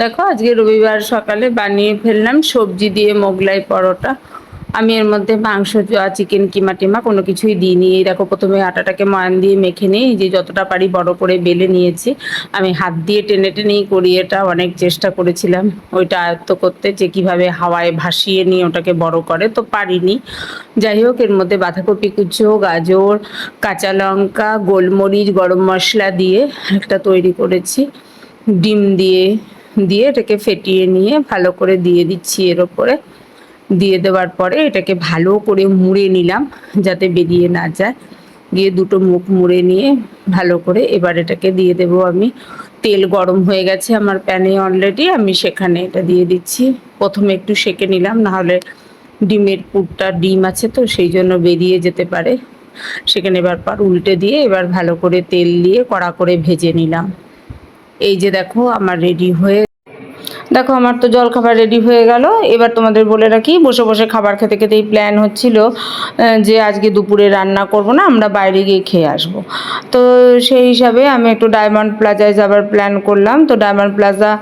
দেখো, আজকে রবিবার সকালে বানিয়ে ফেললাম সবজি দিয়ে মোগলাই পরোটা। আমি এর মধ্যে মাংস চিকেন, কিমা টিমা কোনো কিছুই দিইনি। এই দেখো, প্রথমে আটাটাকে ময়ান দিয়ে মেখে নিই। যে যতটা পারি বড় করে বেলে নিয়েছি। আমি হাত দিয়ে টেনে টেনেই করি, এটা অনেক চেষ্টা করেছিলাম। ওইটা আয়ত্ত করতে যে কীভাবে হাওয়ায় ভাসিয়ে নিয়ে ওটাকে বড় করে, তো পারিনি। যাই হোক, এর মধ্যে বাঁধাকপি কুচো, গাজর, কাঁচা লঙ্কা, গোলমরিচ, গরম মশলা দিয়ে একটা তৈরি করেছি। ডিম দিয়ে দিয়ে এটাকে ফেটিয়ে নিয়ে ভালো করে দিয়ে দিচ্ছি এর ওপরে। দিয়ে দেওয়ার পরে এটাকে ভালো করে মুড়ে নিলাম যাতে বেরিয়ে না যায়। দিয়ে দুটো মুখ মুড়ে নিয়ে ভালো করে এবার এটাকে দিয়ে দেব আমি। তেল গরম হয়ে গেছে আমার প্যানে অলরেডি আমি সেখানে এটা দিয়ে দিচ্ছি। প্রথমে একটু সেকে নিলাম, নাহলে ডিমের পুরটা ডিম আছে তো, সেই জন্য বেরিয়ে যেতে পারে। সেখানে এবার পর উল্টে দিয়ে এবার ভালো করে তেল দিয়ে কড়া করে ভেজে নিলাম। এই যে দেখো, আমার রেডি হয়ে দেখো, আমার তো জল খাবার রেডি হয়ে গেল। এবার তোমাদের বলে রাখি, বসে বসে খাবার খেতে খেতেই প্ল্যান হচ্ছিল যে আজকে দুপুরে রান্না করব না, আমরা বাইরে গিয়ে খেয়ে আসব। তো সেই হিসাবে আমি একটু ডায়মন্ড প্লাজায় যাবার প্ল্যান করলাম। তো ডায়মন্ড প্লাজা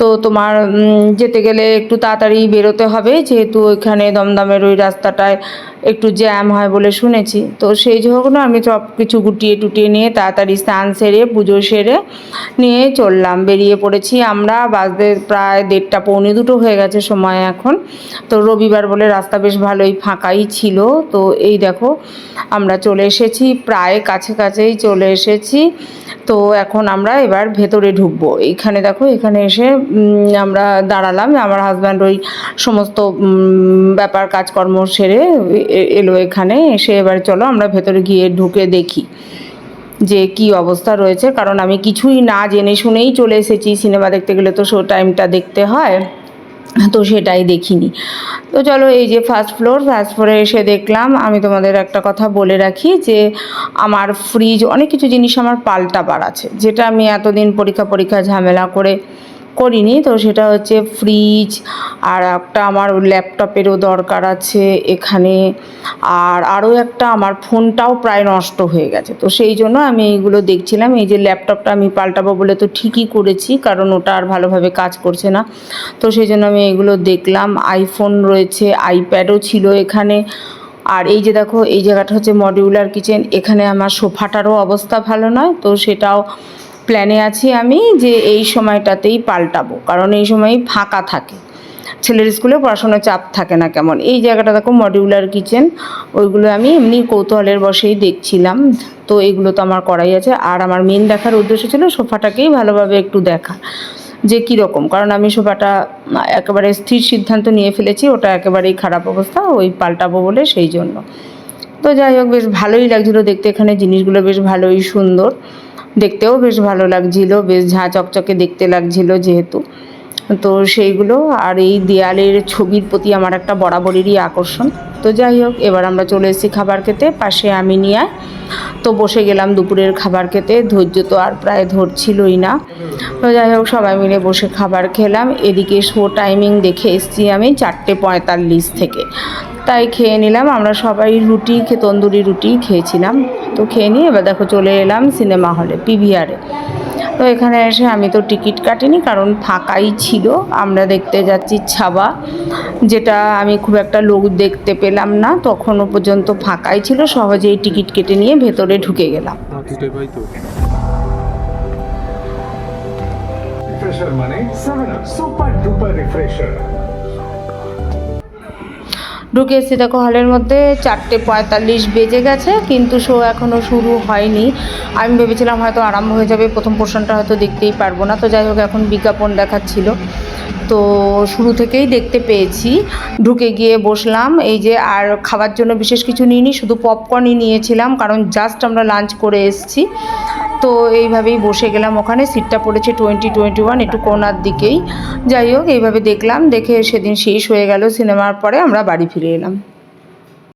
তো তোমার যেতে গেলে একটু তাড়াতাড়ি বেরোতে হবে, যেহেতু ওইখানে দমদমের ওই রাস্তাটায় একটু জ্যাম হয় বলে শুনেছি। তো সেই জন্য আমি সব কিছু গুটিয়ে টুটিয়ে নিয়ে তাড়াতাড়ি স্নান সেরে, পুজো সেরে নিয়ে চললাম। বেরিয়ে পড়েছি আমরা বাসতে প্রায় দেড়টা পৌনে দুটো হয়ে গেছে সময় এখন। তো রবিবার বলে রাস্তা বেশ ভালোই ফাঁকাই ছিল। তো এই দেখো, আমরা চলে এসেছি, প্রায় কাছে কাছেই চলে এসেছি। তো এখন আমরা এবার ভেতরে ঢুকবো। এইখানে দেখো, এখানে এসে আমরা দাঁড়ালাম। আমার হাজব্যান্ড ওই সমস্ত ব্যাপার কাজকর্ম সেরে এলো এখানে। এসে এবার চলো, আমরা ভেতরে গিয়ে ঢুকে দেখি। যে কি অবস্থা রয়েছে, কারণ আমি কিছুই না জেনে শুনেই চলে এসেছি, সিনেমা দেখতে গেলে তো শো টাইমটা দেখতে হয়, তো সেটাই দেখিনি। তো চলো এই যে ফার্স্ট ফ্লোর ফার্স্ট ফ্লোরে এসে দেখলাম, আমি তোমাদের একটা কথা বলে রাখি যে আমার ফ্রিজ অনেক কিছু জিনিস আমার পাল্টাবার আছে, যেটা আমি এতদিন পরীক্ষা পরীক্ষা ঝামেলা করে করিনি, তো সেটা হচ্ছে ফ্রিজ আর একটা আমার ল্যাপটপেরও দরকার আছে এখানে। আর আরও একটা আমার ফোনটাও প্রায় নষ্ট হয়ে গেছে, তো সেই জন্য আমি এইগুলো দেখছিলাম। এই যে ল্যাপটপটা আমি পাল্টাবো বলে তো ঠিকই করেছি, কারণ ওটা আর ভালোভাবে কাজ করছে না। তো সেই জন্য আমি এগুলো দেখলাম। আইফোন রয়েছে আইপ্যাডও ছিল এখানে। আর এই যে দেখো, এই জায়গাটা হচ্ছে মডিউলার কিচেন এখানে আমার সোফাটারও অবস্থা ভালো নয়, তো সেটাও প্ল্যানে আছি আমি যে এই সময়টাতেই পাল্টাবো, কারণ এই সময়ই ফাঁকা থাকে। ছেলের স্কুলে পড়াশোনার চাপ থাকে না কেমন। এই জায়গাটা দেখো মডিউলার কিচেন ওইগুলো আমি এমনি কৌতূহলের বসেই দেখছিলাম। তো এগুলো তো আমার করাই আছে। আর আমার মেন দেখার উদ্দেশ্য ছিল সোফাটাকেই ভালোভাবে একটু দেখা, যে কীরকম। কারণ আমি সোফাটা একেবারে স্থির সিদ্ধান্ত নিয়ে ফেলেছি, ওটা একেবারেই খারাপ অবস্থা, ওই পাল্টাবো বলে সেই জন্য। তো যাই হোক, বেশ ভালোই লাগছিল দেখতে। এখানে জিনিসগুলো বেশ ভালোই সুন্দর। দেখতেও বেশ ভালো লাগছিল, বেশ ঝাঁ চকচকে দেখতে লাগছিল যেহেতু। তো সেইগুলো আর এই দেয়ালের ছবির প্রতি আমার একটা বরাবরেরই আকর্ষণ। তো যাই হোক, এবার আমরা চলে এসেছি খাবার খেতে। পাশে আমি, নিয়ে, তো বসে গেলাম দুপুরের খাবার খেতে। ধৈর্য তো আর প্রায় ধরছিলই না। তো যাই হোক, সবাই মিলে বসে খাবার খেলাম। এদিকে শো টাইমিং দেখে এসেছি আমি চারটে পঁয়তাল্লিশ থেকে। তাই খেয়ে নিলাম। আমরা সবাই রুটি খে তন্দুরি রুটি খেয়েছিলাম। তো খেয়ে নিয়ে এবার দেখো চলে এলাম সিনেমা হলে পিভিআরে তো এখানে এসে আমি তো টিকিট কাটিনি কারণ ফাঁকাই ছিল। আমরা দেখতে যাচ্ছি ছাবা যেটা আমি খুব একটা লোক দেখতে পেলাম না। তখনও পর্যন্ত ফাঁকাই ছিল। সহজেই টিকিট কেটে নিয়ে ভেতরে ঢুকে গেলাম। মানে সুপার ডুপার রিফ্রেশার ঢুকে এসেছি দেখো হলের মধ্যে, চারটে পঁয়তাল্লিশ বেজে গেছে, কিন্তু শো এখনও শুরু হয়নি। আমি ভেবেছিলাম হয়তো আরম্ভ হয়ে যাবে, প্রথম পোর্শনটা হয়তো দেখতেই পারব না। তো যাই হোক, এখন বিজ্ঞাপন দেখাচ্ছিল। তো শুরু থেকেই দেখতে পেয়েছি। ঢুকে গিয়ে বসলাম। এই যে আর খাবার জন্য বিশেষ কিছু নিইনি, শুধু পপকর্নই নিয়েছিলাম, কারণ জাস্ট আমরা লাঞ্চ করে এসেছি। তো এইভাবেই বসে গেলাম ওখানে। সিটটা পড়েছে টোয়েন্টি টোয়েন্টি ওয়ান একটু কোনার দিকেই। যাই হোক, এইভাবে দেখলাম, দেখে সেদিন শেষ হয়ে গেল সিনেমার পরে আমরা বাড়ি ফিরে এলাম।